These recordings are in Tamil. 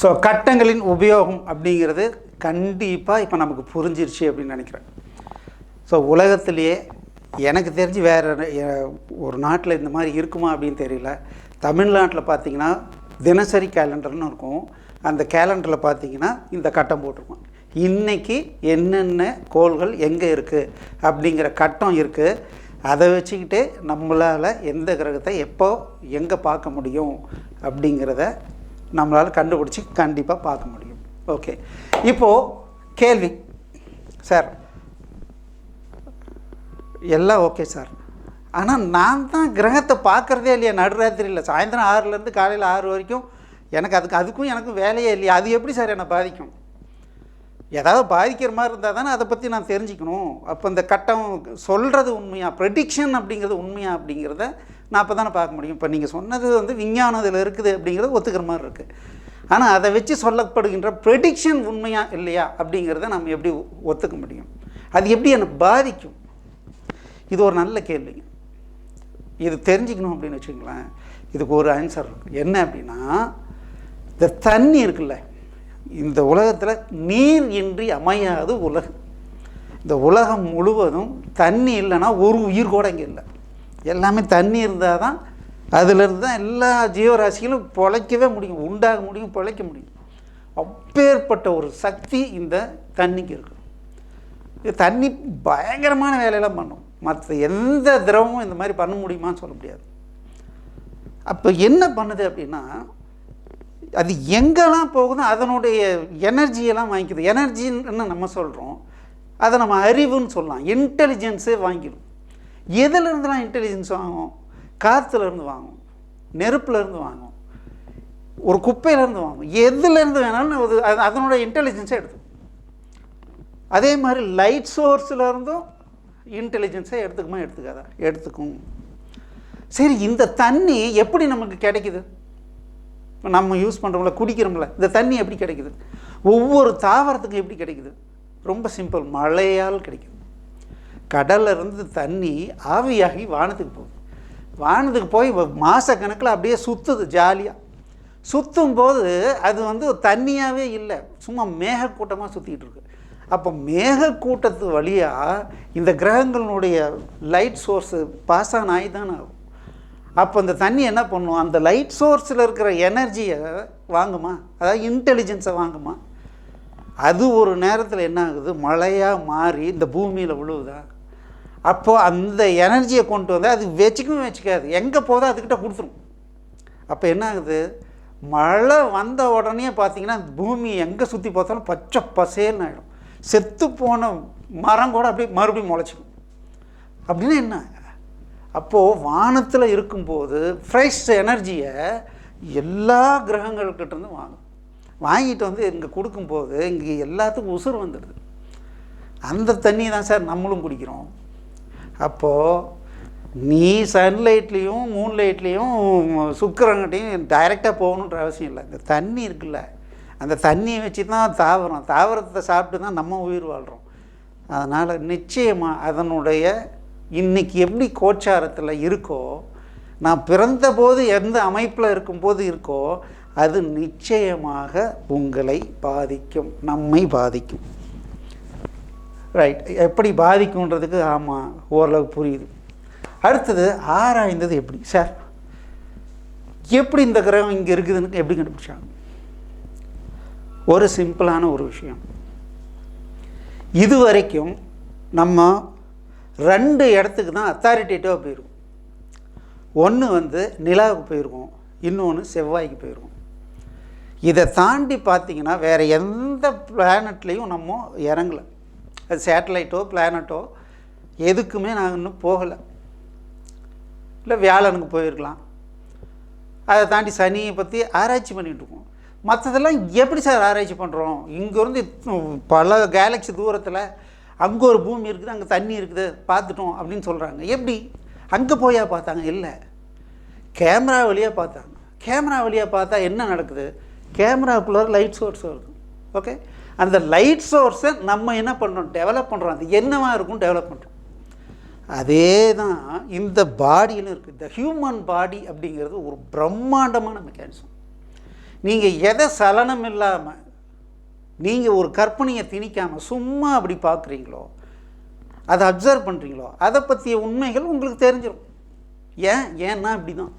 ஸோ கட்டங்களின் உபயோகம் அப்படிங்கிறது கண்டிப்பாக இப்போ நமக்கு புரிஞ்சிருச்சு அப்படின்னு நினைக்கிறேன். ஸோ உலகத்திலேயே எனக்கு தெரிஞ்சு வேறு ஒரு நாட்டில் இந்த மாதிரி இருக்குமா அப்படின்னு தெரியல. தமிழ்நாட்டில் பார்த்தீங்கன்னா தினசரி கேலண்டர்னு இருக்கும். அந்த கேலண்டரில் பார்த்தீங்கன்னா இந்த கட்டம் போட்டிருக்கோம் இன்னைக்கு என்னென்ன கோள்கள் எங்கே இருக்குது அப்படிங்கிற கட்டம் இருக்குது அதை வச்சுக்கிட்டு நம்மளால் எந்த கிரகத்தை எப்போ எங்கே பார்க்க முடியும் அப்படிங்கிறத நம்மளால் கண்டுபிடிச்சி கண்டிப்பாக பார்க்க முடியும். ஓகே இப்போது கேள்வி. சார் எல்லாம் ஓகே சார் ஆனால் நான் தான் கிரகத்தை பார்க்குறதே இல்லையா நடுராத்திரியில். சாயந்தரம் ஆறுலேருந்து காலையில் ஆறு வரைக்கும் எனக்கு அதுக்கு அதுக்கும் எனக்கும் வேலையே இல்லையா. அது எப்படி சார் என்னை பாதிக்கும்? ஏதாவது பாதிக்கிற மாதிரி இருந்தால் தானே அதை பற்றி நான் தெரிஞ்சுக்கணும். அப்போ இந்த கட்டம் சொல்கிறது உண்மையாக ப்ரெடிக்ஷன் அப்படிங்கிறது உண்மையா அப்படிங்கிறத நான் அப்போ தானே பார்க்க முடியும். இப்போ நீங்கள் சொன்னது வந்து விஞ்ஞானத்தில் இருக்குது அப்படிங்கிறது ஒத்துக்கிற மாதிரி இருக்குது ஆனால் அதை வச்சு சொல்லப்படுகின்ற ப்ரெடிக்ஷன் உண்மையா இல்லையா அப்படிங்கிறத நம்ம எப்படி ஒத்துக்க முடியும்? அது எப்படி என்னை பாதிக்கும்? இது ஒரு நல்ல கேள்விங்க இது தெரிஞ்சுக்கணும் அப்படின்னு வச்சுங்களேன் இதுக்கு ஒரு ஆன்சர் இருக்கு. என்ன அப்படின்னா இந்த தண்ணி இருக்குல்ல இந்த உலகத்தில் நீர் இன்றி அமையாது உலகம். இந்த உலகம் முழுவதும் தண்ணி இல்லைன்னா ஒரு உயிர் கூட இங்கே இல்லை. எல்லாமே தண்ணி இருந்தால் தான் அதிலிருந்து தான் எல்லா ஜீவராசிகளும் பிழைக்கவே முடியும் உண்டாக முடியும் பிழைக்க முடியும். அப்பேற்பட்ட ஒரு சக்தி இந்த தண்ணிக்கு இருக்கு. இது தண்ணி பயங்கரமான வேலையெல்லாம் பண்ணும். மற்ற எந்த திரவமும் இந்த மாதிரி பண்ண முடியுமான்னு சொல்ல முடியாது. அப்போ என்ன பண்ணுது அப்படின்னா அது எங்கெல்லாம் போகுதோ அதனுடைய எனர்ஜியெல்லாம் வாங்கிக்குது. எனர்ஜின்னு நம்ம சொல்கிறோம் அதை நம்ம அறிவுன்னு சொல்லலாம். இன்டெலிஜென்ஸே வாங்கிடும். எதுலேருந்துலாம் இன்டெலிஜென்ஸ் வாங்கும் காற்றுலேருந்து வாங்கும் நெருப்புலேருந்து வாங்கும் ஒரு குப்பையிலேருந்து வாங்கும் எதுலேருந்து வேணாலும் அது அதனோட இன்டெலிஜென்ஸை எடுத்துக்கும் அதே மாதிரி லைட் சோர்ஸ்லேருந்தும் இன்டெலிஜென்ஸை எடுத்துக்குமா எடுத்துக்காதா? எடுத்துக்கும். சரி இந்த தண்ணி எப்படி நமக்கு கிடைக்குது? இப்போ நம்ம யூஸ் பண்ணுறோம்ல குடிக்கிறோம்ல இந்த தண்ணி எப்படி கிடைக்குது? ஒவ்வொரு தாவரத்துக்கும் எப்படி கிடைக்குது? ரொம்ப சிம்பிள் மழையால் கிடைக்குது. கடல்ல தண்ணி ஆவியாகி வானத்துக்கு போகுது. வானத்துக்கு போய் மாதக்கணக்கில் அப்படியே சுற்றுது ஜாலியாக சுற்றும் போது அது வந்து தண்ணியாகவே இல்லை. சும்மா மேகக்கூட்டமாக சுற்றிக்கிட்டு இருக்கு. அப்போ மேகக்கூட்டத்து வழியாக இந்த கிரகங்களுடைய லைட் சோர்ஸு பாஸ் ஆன் ஆகி தானே ஆகும். அப்போ அந்த தண்ணி என்ன பண்ணும்? அந்த லைட் சோர்ஸில் இருக்கிற எனர்ஜியை வாங்குமா? அதாவது இன்டெலிஜென்ஸை வாங்குமா? அது ஒரு நேரத்தில் என்ன ஆகுது? மழையாக மாறி இந்த பூமியில் விழுவுதா? அப்போது அந்த எனர்ஜியை கொண்டு வந்து அது வச்சுக்கவும் வச்சுக்காது. எங்கே போதோ அதுக்கிட்ட கொடுத்துரும். அப்போ என்ன ஆகுது? மழை வந்த உடனே பார்த்தீங்கன்னா பூமி எங்கே சுற்றி பார்த்தாலும் பச்சை பசேல்னு ஆகிடும் செத்து போன மரம் கூட அப்படியே மறுபடியும் முளைச்சிக்கும் அப்படின்னா என்ன? அப்போது வானத்தில் இருக்கும்போது ஃப்ரெஷ் எனர்ஜியை எல்லா கிரகங்கள்கிட்டருந்து வாங்கும். வாங்கிட்டு வந்து இங்கே கொடுக்கும்போது இங்கே எல்லாத்துக்கும் உசுறு வந்துடுது. அந்த தண்ணி தான் சார் நம்மளும் குடிக்கிறோம். அப்போது நீ சன்லைட்லேயும் மூன்லைட்லேயும் சுக்கரங்கிட்டையும் டைரெக்டாக போகணுன்ற அவசியம் இல்லை. இந்த தண்ணி இருக்குல்ல அந்த தண்ணியை வச்சு தான் தாவரம். தாவரத்தை சாப்பிட்டு தான் நம்ம உயிர் வாழ்கிறோம் அதனால் நிச்சயமாக அதனுடைய இன்னைக்கு எப்படி கோச்சாரத்தில் இருக்கோ நான் பிறந்தபோது எந்த அமைப்பில் இருக்கும்போது இருக்கோ அது நிச்சயமாக உங்களை பாதிக்கும் நம்மை பாதிக்கும். ரைட் எப்படி பாதிக்குன்றதுக்கு ஆமாம் ஓரளவுக்கு புரியுது. அடுத்தது ஆராய்ந்தது எப்படி? சார் எப்படி இந்த கிரகம் இங்கே இருக்குதுன்னு எப்படி கண்டுபிடிச்சாங்க? ஒரு சிம்பிளான ஒரு விஷயம். இது வரைக்கும் நம்ம ரெண்டு இடத்துக்கு தான் அத்தாரிட்டேட்டிவாக போயிருக்கோம். ஒன்று வந்து நிலாவுக்கு போயிருக்கோம். இன்னொன்று செவ்வாய்க்கு போயிருக்கோம். இதை தாண்டி பார்த்திங்கன்னா வேறு எந்த பிளானட்லேயும் நம்ம இறங்கலை. அது சேட்டலைட்டோ பிளானட்டோ எதுக்குமே நாங்கள் இன்னும் போகலை. இல்லை வியாழனுக்கு போயிருக்கலாம். அதை தாண்டி சனியை பற்றி ஆராய்ச்சி பண்ணிகிட்ருக்கோம் மற்றதெல்லாம் எப்படி சார் ஆராய்ச்சி பண்ணுறோம் இங்கேருந்து பல கேலக்ஸி தூரத்தில் அங்கே ஒரு பூமி இருக்குது அங்கே தண்ணி இருக்குது பார்த்துட்டோம் அப்படின்னு சொல்கிறாங்க எப்படி? அங்கே போயா பார்த்தாங்க? இல்லை. கேமரா வழியாக பார்த்தாங்க. கேமரா வழியாக பார்த்தா என்ன நடக்குது? கேமராக்குள்ளே லைட் சோர்ஸ் வருது. ஓகே அந்த லைட் சோர்ஸை நம்ம என்ன பண்ணுறோம் டெவலப் பண்ணுறோம் அது என்னவாக இருக்கும் டெவலப் பண்ணுறோம் அதே தான் இந்த பாடியிலும் இருக்குது இந்த ஹியூமன் பாடி அப்படிங்கிறது ஒரு பிரம்மாண்டமான மெக்கானிசம் நீங்கள் எதை சலனம் இல்லாமல் நீங்கள் ஒரு கற்பனையை திணிக்காமல் சும்மா அப்படி பார்க்குறீங்களோ அதை அப்சர்வ் பண்ணுறீங்களோ அதை பற்றிய உண்மைகள் உங்களுக்கு தெரிஞ்சிடும். ஏன்? ஏன்னா இப்படி தான்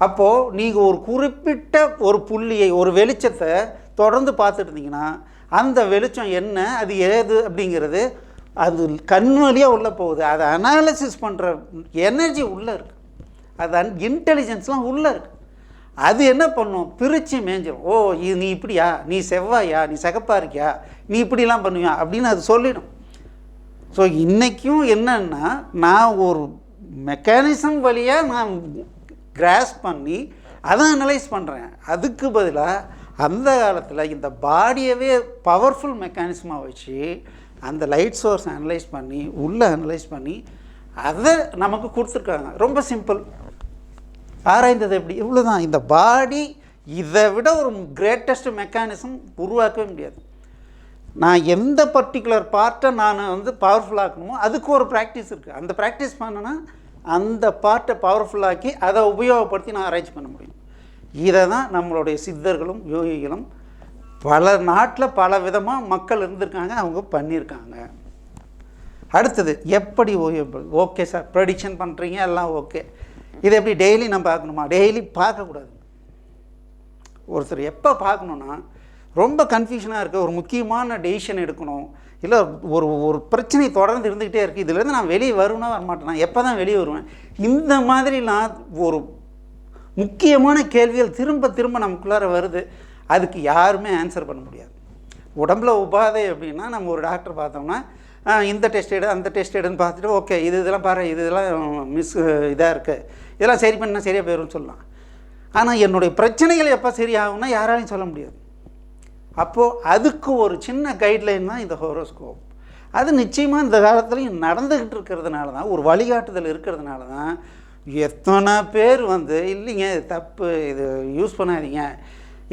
அப்போது நீங்கள் ஒரு குறிப்பிட்ட ஒரு புள்ளியை ஒரு வெளிச்சத்தை தொடர்ந்து பார்த்துட்டு இருந்தீங்கன்னா அந்த வெளிச்சம் என்ன அது ஏது அப்படிங்கிறது அது கண் வழியாக உள்ளே போகுது. அதை அனாலிசிஸ் பண்ணுற எனர்ஜி உள்ளே இருக்குது அது அன் இன்டெலிஜென்ஸ்லாம் உள்ளே இருக்குது அது என்ன பண்ணும்? பிரித்து மேஞ்சிடும் ஓ இது நீ இப்படியா? நீ செவ்வாயா? நீ சிகப்பா இருக்கியா? நீ இப்படிலாம் பண்ணுவியா? அப்படின்னு அது சொல்லிடும். ஸோ இன்றைக்கும் என்னன்னா நான் ஒரு மெக்கானிசம் வழியாக நான் கிராஸ் பண்ணி அதை அனலைஸ் பண்ணுறேன் அதுக்கு பதிலாக அந்த காலத்தில் இந்த பாடியவே பவர்ஃபுல் மெக்கானிசமாக வச்சு அந்த லைட் சோர்ஸ் அனலைஸ் பண்ணி உள்ளே அனலைஸ் பண்ணி அதை நமக்கு கொடுத்துருக்காங்க. ரொம்ப சிம்பிள் ஆராய்ந்தது எப்படி? இவ்வளோ தான் இந்த பாடி இதை விட ஒரு கிரேட்டஸ்ட் மெக்கானிசம் உருவாக்கவே முடியாது. நான் எந்த பர்டிகுலர் பார்ட்டை நான் வந்து பவர்ஃபுல்லாக்கணுமோ அதுக்கு ஒரு ப்ராக்டிஸ் இருக்குது அந்த ப்ராக்டிஸ் பண்ணனா அந்த பார்ட்டை பவர்ஃபுல்லாக்கி அதை உபயோகப்படுத்தி நான் ஆராய்ச்சி பண்ண முடியும். இதை தான் நம்மளுடைய சித்தர்களும் யோகிகளும் பல நாட்டில் பல விதமாக மக்கள் இருந்திருக்காங்க அவங்க பண்ணியிருக்காங்க. அடுத்தது எப்படி ஓய்வு ஓகே சார் ப்ரடிக்ஷன் பண்ணுறீங்க எல்லாம் ஓகே. இதை எப்படி டெய்லி நம்ம பார்க்கணுமா? டெய்லி பார்க்கக்கூடாது. ஒருத்தர் எப்போ பார்க்கணுன்னா ரொம்ப கன்ஃபியூஷனாக இருக்குது ஒரு முக்கியமான டெசிஷன் எடுக்கணும். இல்லை ஒரு ஒரு பிரச்சனை தொடர்ந்து இருந்துக்கிட்டே இருக்குது இதுலேருந்து நான் வெளியே வருவேனா வரமாட்டேன். நான் எப்போ தான் வெளியே வருவேன்? இந்த மாதிரிலாம் ஒரு முக்கியமான கேள்விகள் திரும்ப திரும்ப நமக்குள்ளார வருது. அதுக்கு யாருமே ஆன்சர் பண்ண முடியாது. உடம்புல உபாதை அப்படின்னா நம்ம ஒரு டாக்டர் பார்த்தோம்னா இந்த டெஸ்ட் எடு அந்த டெஸ்ட் எடுன்னு பார்த்துட்டு ஓகே இது இதெல்லாம் பாரு இது இதெல்லாம் மிஸ் இதாக இருக்குது இதெல்லாம் சரி பண்ணால் சரியாக போயிடும்னு சொல்லலாம். ஆனால் என்னுடைய பிரச்சனைகள் எப்போ சரியாகும்னா யாராலையும் சொல்ல முடியாது. அப்போது அதுக்கு ஒரு சின்ன கைட்லைன் தான் இந்த ஹோரோஸ்கோப் அது நிச்சயமாக இந்த காலத்துலையும் நடந்துக்கிட்டு இருக்கிறதுனால தான் ஒரு வழிகாட்டுதல் இருக்கிறதுனால தான் எத்தனை பேர் வந்து இல்லைங்க இது தப்பு இது யூஸ் பண்ணாதீங்க.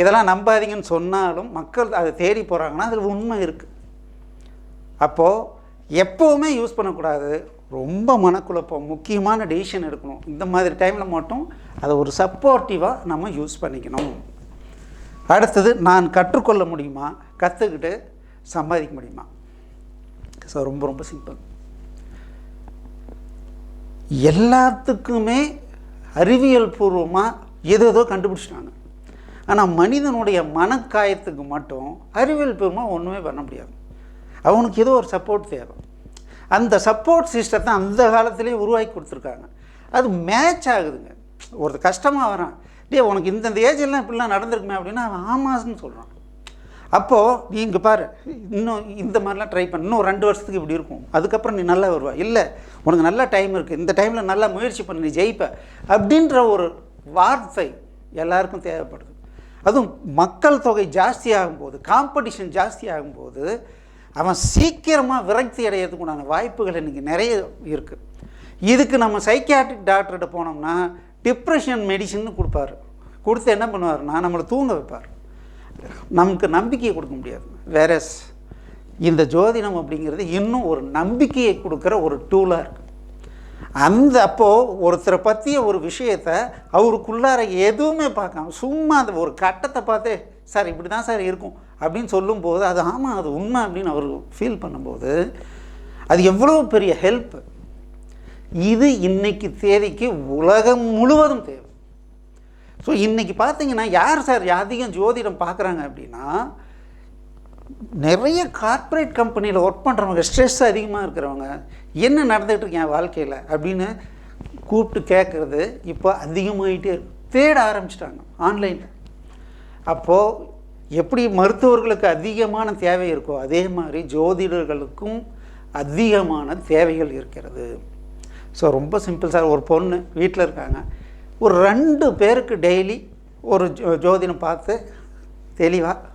இதெல்லாம் நம்பாதீங்கன்னு சொன்னாலும் மக்கள் அதை தேடி போகிறாங்கன்னா அதில் உண்மை இருக்குது அப்போது எப்போவுமே யூஸ் பண்ணக்கூடாது. ரொம்ப மனக்குழப்பம் முக்கியமான டெசிஷன் எடுக்கணும். இந்த மாதிரி டைமில் மட்டும் அதை ஒரு சப்போர்ட்டிவாக நம்ம யூஸ் பண்ணிக்கணும். அடுத்தது நான் கற்றுக்கொள்ள முடியுமா? கற்றுக்கிட்டு சம்பாதிக்க முடியுமா? ஸோ ரொம்ப ரொம்ப சிம்பிள் எல்லாத்துக்குமே அறிவியல் பூர்வமாக ஏதோ கண்டுபிடிச்சிட்டாங்க. ஆனால் மனிதனுடைய மனக்காயத்துக்கு மட்டும் அறிவியல் பூர்வமாக ஒன்றுமே பண்ண முடியாது. அவனுக்கு ஏதோ ஒரு சப்போர்ட் தேவை. அந்த சப்போர்ட் சிஸ்டத்தை அந்த காலத்திலேயே உருவாக்கி கொடுத்துருக்காங்க. அது மேட்ச் ஆகுதுங்க. ஒரு கஷ்டமாக வரான். டேய் உனக்கு இந்தந்த ஏஜெல்லாம் இப்படிலாம் நடந்திருக்குமே அப்படின்னா அவன் ஆமாஸ்ன்னு சொல்கிறான் அப்போது நீ இங்கே பாரு. இன்னும் இந்த மாதிரிலாம் ட்ரை பண்ண. இன்னும் ரெண்டு வருஷத்துக்கு இப்படி இருக்கும். அதுக்கப்புறம் நீ நல்லா வருவா. இல்லை உனக்கு நல்ல டைம் இருக்குது இந்த டைமில் நல்லா முயற்சி பண்ணி நீ ஜெயிப்ப. அப்படின்ற ஒரு வார்த்தை எல்லாருக்கும் தேவைப்படுது. அதுவும் மக்கள் தொகை ஜாஸ்தி ஆகும்போது காம்படிஷன் ஜாஸ்தி ஆகும்போது அவன் சீக்கிரமாக விரக்தி அடையிறதுக்கு உண்டான வாய்ப்புகள் இன்றைக்கி நிறைய இருக்குது இதுக்கு நம்ம சைக்கியாட்ரிக் டாக்டர்கிட்ட போனோம்னா டிப்ரெஷன் மெடிசன் கொடுப்பாரு. கொடுத்து என்ன பண்ணுவாருன்னா நம்மளை தூங்க வைப்பார். நமக்கு நம்பிக்கையை கொடுக்க முடியாது. வேற இந்த ஜோதிடம் அப்படிங்கிறது இன்னும் ஒரு நம்பிக்கையை கொடுக்குற ஒரு டூலாக இருக்குது அந்த அப்போது ஒருத்தரை பற்றிய ஒரு விஷயத்தை அவருக்குள்ளார எதுவுமே பார்க்காம சும்மா அந்த ஒரு கட்டத்தை பார்த்து சார் இப்படி தான் சார் இருக்கும். அப்படின்னு சொல்லும்போது அது ஆமாம் அது உண்மை அப்படின்னு அவர் ஃபீல் பண்ணும்போது அது எவ்வளோ பெரிய ஹெல்ப் இது இன்னைக்கு தேதிக்கு உலகம் முழுவதும் தேவை. ஸோ இன்றைக்கி பார்த்தீங்கன்னா யார் சார் அதிகம் ஜோதிடம் பார்க்குறாங்க அப்படின்னா நிறைய கார்ப்பரேட் கம்பெனியில் ஒர்க் பண்ணுறவங்க ஸ்ட்ரெஸ் அதிகமாக இருக்கிறவங்க என்ன நடந்துகிட்ருக்கேன் என் வாழ்க்கையில் அப்படின்னு கூப்பிட்டு கேட்குறது இப்போ அதிகமாகிட்டே தேட ஆரம்பிச்சிட்டாங்க ஆன்லைனில் அப்போது எப்படி மருத்துவர்களுக்கு அதிகமான தேவை இருக்கோ அதே மாதிரி ஜோதிடர்களுக்கும் அதிகமான தேவைகள் இருக்கிறது. ஸோ ரொம்ப சிம்பிள் சார். ஒரு பொண்ணு வீட்டில் இருக்காங்க. ஒரு ரெண்டு பேருக்கு டெய்லி ஒரு ஜோ ஜோதிடம் பார்த்து தெளிவாக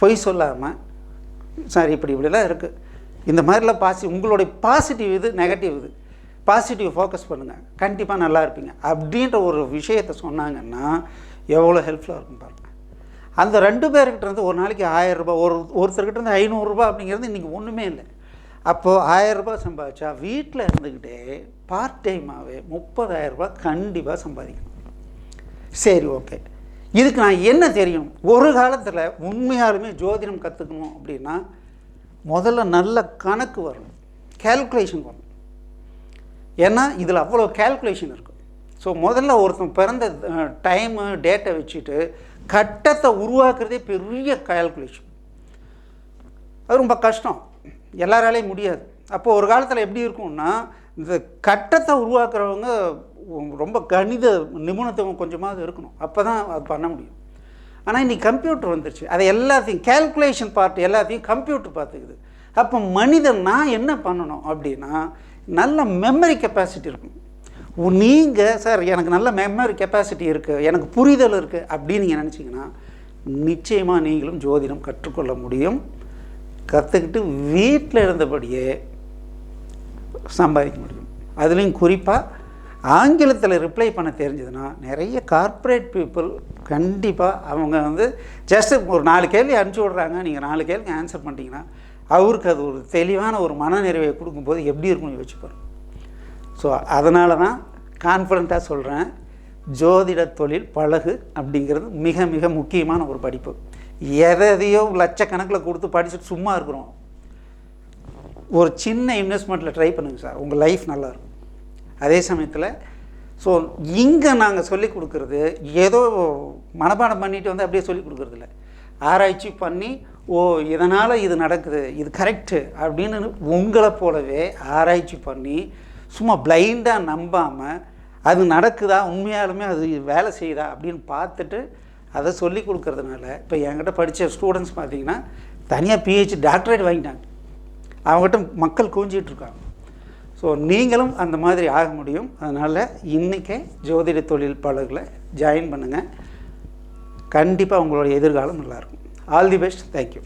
பொய் சொல்லாமல் சார் இப்படி இப்படிலாம் இருக்குது இந்த மாதிரிலாம் பாசி உங்களுடைய பாசிட்டிவ் இது நெகட்டிவ் இது. பாசிட்டிவ் ஃபோக்கஸ் பண்ணுங்கள் கண்டிப்பாக நல்லா இருப்பீங்க. அப்படின்ற ஒரு விஷயத்தை சொன்னாங்கன்னா எவ்வளோ ஹெல்ப்ஃபுல்லாக இருக்கும் பாருங்கள் அந்த ரெண்டு பேர்கிட்ட இருந்து ஒரு நாளைக்கு ஆயிரம் ரூபாய் ஒரு ஒருத்தர்கிட்ட இருந்து ஐநூறுரூபா அப்படிங்கிறது இன்றைக்கி ஒன்றுமே இல்லை. அப்போது ஆயிரம் ரூபாய் சம்பாதிச்சா வீட்டில் இருந்துக்கிட்டே பார்ட் டைமாகவே முப்பதாயிரரூபா கண்டிப்பாக சம்பாதிக்கணும். சரி ஓகே இதுக்கு நான் என்ன தெரியும்? ஒரு காலத்தில் உண்மையாலுமே ஜோதிடம் கற்றுக்கணும் அப்படின்னா முதல்ல நல்ல கணக்கு வரணும். கேல்குலேஷன் வரணும். ஏன்னா இதில் அவ்வளோ கேல்குலேஷன் இருக்கும். ஸோ முதல்ல ஒருத்தன் பிறந்த டைமு டேட்டை வச்சுட்டு கட்டத்தை உருவாக்குறதே பெரிய கேல்குலேஷன் அது ரொம்ப கஷ்டம். எல்லாராலையும் முடியாது. அப்போது ஒரு காலத்தில் எப்படி இருக்கும்னா இந்த கட்டத்தை உருவாக்குறவங்க ரொம்ப கணித நிபுணத்துவம் கொஞ்சமாவது இருக்கணும். அப்போ தான் அது பண்ண முடியும். ஆனால் இன்னைக்கு கம்ப்யூட்டர் வந்துருச்சு. அதை எல்லாத்தையும் கேல்குலேஷன் பார்ட் எல்லாத்தையும் கம்ப்யூட்டர் பார்த்துக்குது. அப்போ மனிதன் நான் என்ன பண்ணணும் அப்படின்னா நல்ல மெமரி கெப்பாசிட்டி இருக்கும் நீங்கள் சார் எனக்கு நல்ல மெமரி கெப்பாசிட்டி இருக்குது எனக்கு புரிதல் இருக்குது அப்படின்னு நீங்கள் நினச்சிங்கன்னா நிச்சயமாக நீங்களும் ஜோதிடம் கற்றுக்கொள்ள முடியும். கற்றுக்கிட்டு வீட்டில் இருந்தபடியே சம்பாதிக்க முடியும். அதுலேயும் குறிப்பாக ஆங்கிலத்தில் ரிப்ளை பண்ண தெரிஞ்சதுன்னா நிறைய கார்ப்பரேட் பீப்புள் கண்டிப்பாக அவங்க வந்து ஜஸ்ட் ஒரு நாலு கேள்வி அனுப்பிச்சி விட்றாங்க. நீங்கள் நாலு கேள்வி ஆன்சர் பண்ணிட்டீங்கன்னா அவருக்கு அது ஒரு தெளிவான ஒரு மனநிறைவை கொடுக்கும்போது எப்படி இருக்கும்னு யோசிச்சு ஸோ அதனால தான் கான்ஃபிடண்ட்டாக சொல்கிறேன் ஜோதிட தொழில் பழகு அப்படிங்கிறது மிக மிக முக்கியமான ஒரு படிப்பு. எதையோ லட்சக்கணக்கில் கொடுத்து படிச்சுட்டு சும்மா இருக்கிறோம். ஒரு சின்ன இன்வெஸ்ட்மெண்ட்டில் ட்ரை பண்ணுங்கள் சார். உங்கள் லைஃப் நல்லாயிருக்கும் அதே சமயத்தில் ஸோ இங்கே நாங்கள் சொல்லிக் கொடுக்குறது ஏதோ மனப்பாடம் பண்ணிட்டு வந்து அப்படியே சொல்லிக் கொடுக்குறது இல்லை ஆராய்ச்சி பண்ணி ஓ இதனால் இது நடக்குது இது கரெக்டு அப்படின்னு உங்களை போலவே ஆராய்ச்சி பண்ணி சும்மா பிளைண்டாக நம்பாமல் அது நடக்குதா உண்மையாலுமே அது வேலை செய்யுதா அப்படின்னு பார்த்துட்டு அதை சொல்லி கொடுக்கறதுனால இப்போ என்கிட்ட படித்த ஸ்டூடெண்ட்ஸ் பார்த்தீங்கன்னா தனியாக பிஹெச்டி டாக்டரேட் வாங்கிட்டாங்க. அவங்ககிட்ட மக்கள் குவிஞ்சிட்டு இருக்காங்க. ஸோ நீங்களும் அந்த மாதிரி ஆக முடியும். அதனால் இன்றைக்கே ஜோதிட தொழில்பாளர்களை ஜாயின் பண்ணுங்கள் கண்டிப்பாக உங்களுடைய எதிர்காலம் நல்லாயிருக்கும் ஆல் தி பெஸ்ட் தேங்க்யூ